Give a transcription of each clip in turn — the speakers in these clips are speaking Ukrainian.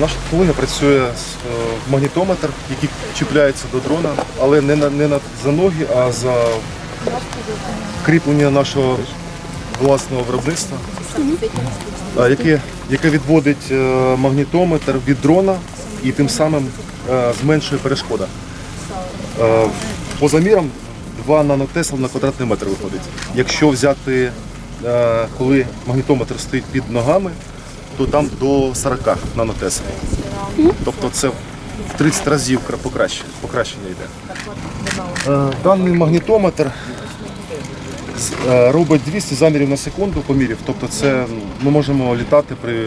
Наша технологія працює е, магнітометр, який чіпляється до дрона, але не на не на за ноги, а за кріплення нашого власного виробництва, яке, яке відводить е, магнітометр від дрона і тим самим е, зменшує перешкода. По замірам 2 нанотесла на квадратний метр виходить. Якщо взяти, коли магнітометр стоїть під ногами, то там до 40 нанотесел. Тобто це в 30 разів покращення, покращення йде. Е, Даний магнітометр е, робить 200 замірів на секунду помірів. Тобто це ми можемо літати при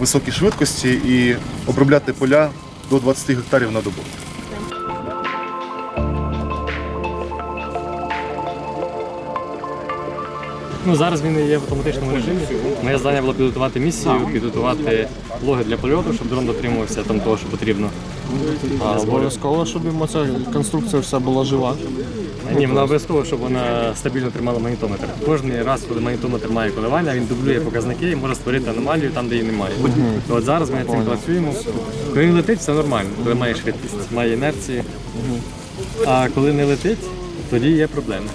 високій швидкості і обробляти поля до 20 гектарів на добу. Ну зараз він є в автоматичному режимі. Моє завдання було підготувати місію, підготувати логи для польоту, щоб дрон дотримувався там того, що потрібно. А обов'язково, щоб йому ця конструкція вся була жива. Ні, вона обов'язково, щоб вона стабільно тримала магнітометр. Кожний раз, коли магнітометр має коливання, він дублює показники і може створити аномалію там, де її немає. То от зараз ми над цим працюємо. Коли він летить, все нормально, коли має швидкість, має інерції. А коли не летить, тоді є проблеми.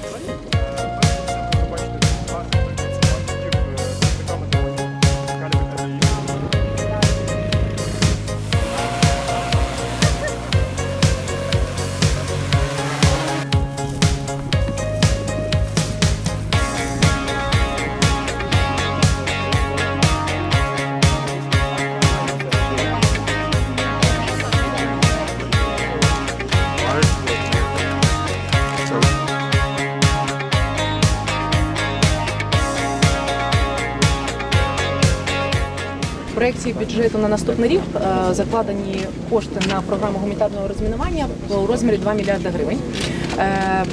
В проєкції бюджету на наступний рік е, закладені кошти на програму гуманітарного розмінування у розмірі 2 мільярди гривень. Е,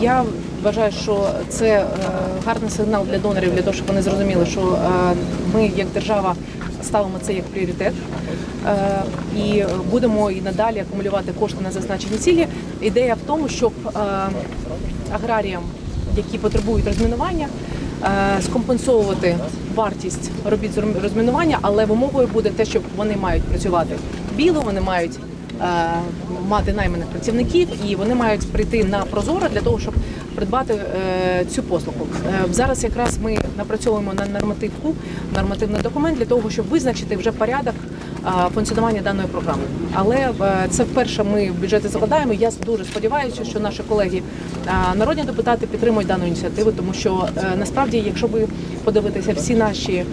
Я вважаю, що це е, гарний сигнал для донорів, для того, щоб вони зрозуміли, що ми як держава ставимо це як пріоритет. І будемо і надалі акумулювати кошти на зазначені цілі. Ідея в тому, щоб аграріям, які потребують розмінування, скомпенсовувати вартість робіт з розмінування, але вимогою буде те, що вони мають працювати біло, вони мають е, мати найманих працівників, і вони мають прийти на прозоро для того, щоб придбати е, цю послугу. Е, зараз якраз ми напрацьовуємо на нормативку, нормативний документ для того, щоб визначити вже порядок функціонування даної програми. Але е, це вперше ми в бюджети закладаємо. Я дуже сподіваюся, що наші колеги, народні депутати, підтримують дану ініціативу, тому що насправді, якщо ви подивитися всі наші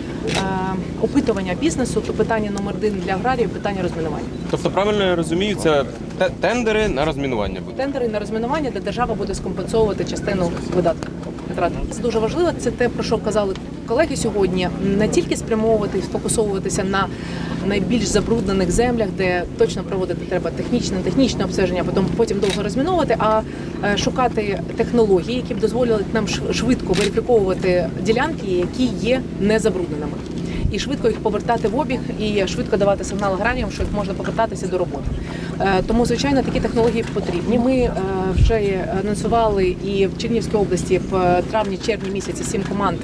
опитування бізнесу, то питання номер один для аграріїв питання розмінування. Тобто, правильно я розумію, це те- тендери на розмінування будуть. Тендери на розмінування, де держава буде скомпенсовувати частину видатків. витрат. Це дуже важливо. Це те, про що казали колеги сьогодні. Не тільки спрямовувати, сфокусовуватися на найбільш забруднених землях, де точно проводити треба технічне, технічне обстеження, потім потім довго розміновувати, а е, шукати технології, які б дозволили нам ш- швидко верифіковувати ділянки, які є незабрудненими. І швидко їх повертати в обіг, і швидко давати сигнал аграріям, що їх можна повертатися до роботи. Е, Тому, звичайно, такі технології потрібні. Ми е, вже анонсували і в Чернівській області в травні-червні місяці сім команд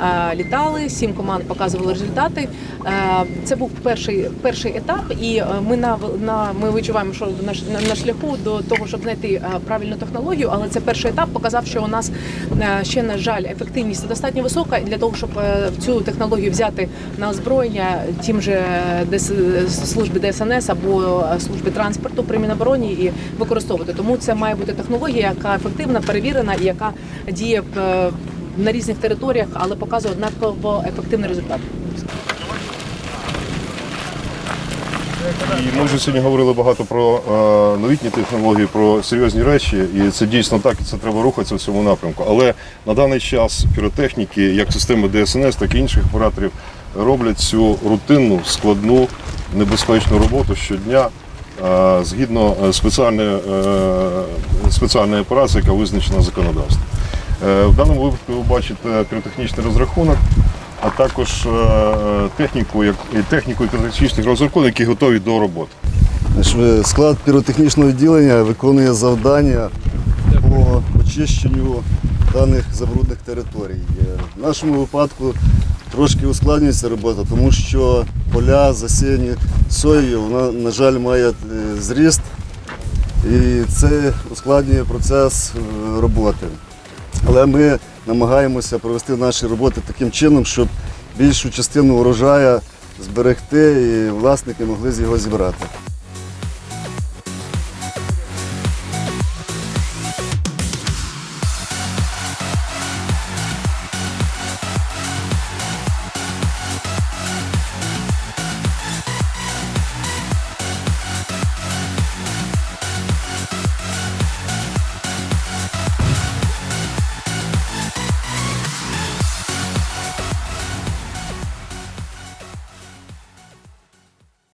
е, літали, сім команд показували результати. Це був перший перший етап, і ми на на ми відчуваємо, що на, ш- на, шляху до того, щоб знайти правильну технологію. Але це перший етап показав, що у нас ще на жаль ефективність достатньо висока для того, щоб цю технологію взяти на озброєння тим же служби ДСНС або служби транспорту при Мінобороні і використовувати. Тому це має бути технологія, яка ефективна, перевірена і яка діє е, на різних територіях, але показує однаково ефективний результат. І ми вже сьогодні говорили багато про е, новітні технології, про серйозні речі, і це дійсно так, і це треба рухатися в цьому напрямку. Але на даний час піротехніки, як системи ДСНС, так і інших операторів, роблять цю рутинну, складну, небезпечну роботу щодня е, згідно е, спеціальної, е, спеціальної операції, яка визначена законодавством. В даному випадку ви бачите піротехнічний розрахунок, а також техніку, техніку піротехнічних розрахунків, які готові до роботи. Склад піротехнічного відділення виконує завдання по очищенню даних забрудних територій. В нашому випадку трошки ускладнюється робота, тому що поля засіяні соєю, вона, на жаль, має е, зріст, і це ускладнює процес е, роботи. Але ми намагаємося провести наші роботи таким чином, щоб більшу частину урожаю зберегти і власники могли з його зібрати.